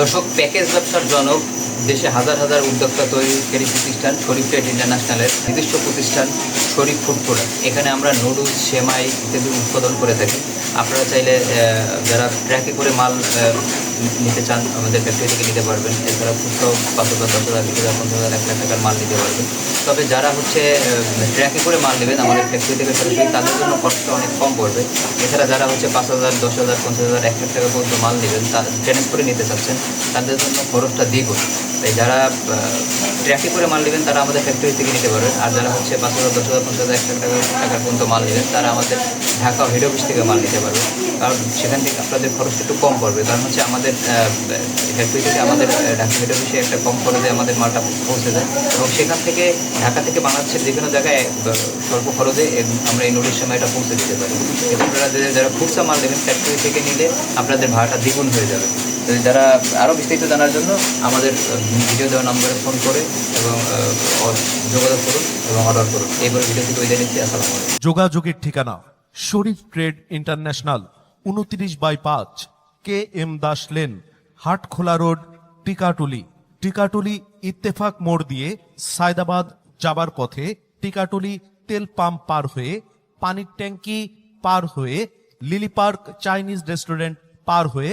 দর্শক প্যাকেজ ব্যবসার জনক, দেশে হাজার হাজার উদ্যোক্তা তৈরিকারী প্রতিষ্ঠান, শরীফ ট্রেড ইন্টারন্যাশনালের নিজস্ব প্রতিষ্ঠান, শরীফ ফুড প্রোডাক্ট। এখানে আমরা নুডলস, সেমাই ইত্যাদি উৎপাদন করে থাকি। আপনারা চাইলে যারা ট্র্যাকে করে মাল নিতে চান, আমাদের ফ্যাক্টরি থেকে নিতে পারবেন। এছাড়া খুচরো পাঁচ হাজার, দশ হাজার, বিশ হাজার, পঞ্চাশ হাজার, এক লাখ টাকার মাল নিতে পারবেন। তবে যারা হচ্ছে ট্র্যাকে করে মাল নেবেন, আমাদের ফ্যাক্টরি থেকে সরাসরি তাদের জন্য খরচটা অনেক কম পড়বে। এছাড়া যারা হচ্ছে পাঁচ হাজার, দশ হাজার, পঞ্চাশ হাজার, এক লাখ টাকা পর্যন্ত মাল নেবেন, তা ট্রেনে করে নিতে চাচ্ছেন, তাদের জন্য খরচটা দ্বিগুণ। যারা ট্র্যাকে করে মাল নেবেন, তারা আমাদের ফ্যাক্টরি থেকে নিতে পারবেন। আর যারা হচ্ছে পাঁচ হাজার, দশ হাজার, পঞ্চাশ হাজার টাকা, টাকার পর্যন্ত মাল নেবেন, তারা আমাদের ঢাকা হেড অফিস থেকে মাল নিতে পারবে কারণ সেখান থেকে আপনাদের খরচটা একটু কম পড়বে। কারণ হচ্ছে আমাদের ফ্যাক্টরি থেকে আমাদের ঢাকা হেড অফিসে একটা কম খরচে আমাদের মালটা পৌঁছে যায়। এবং সেখান থেকে ঢাকা থেকে বাংলাদেশের যে কোনো জায়গায় স্বল্প খরচে আমরা এই নুডলের সময়টা পৌঁছে দিতে পারি। এবং আপনারা যারা খুচরা মাল নেবেন ফ্যাক্টরি থেকে নিলে আপনাদের ভাড়াটা দ্বিগুণ হয়ে যাবে। যারা আরও বিস্তারিত জানার জন্য আমাদের ভিডিও দেওয়া নম্বরে ফোন করে এবং যোগাযোগ করুন এবং অর্ডার করুন। এইভাবে ভিডিও থেকে বিদায় নিচ্ছি। আসসালামু যোগাযোগের ঠিকানা শরীফ ট্রেড ইন্টারন্যাশনাল, উনত্রিশ বাই পাঁচ, K M Das lane, Hatkhola road, Tikatuli. Tikatuli Ittefaq মোড় দিয়ে সায়দাবাদ যাবার পথে টিকাটুলি তেল পাম্প পার হয়ে, পানির ট্যাঙ্কি পার হয়ে, লিলি পার্ক চাইনিজ রেস্টুরেন্ট পার হয়ে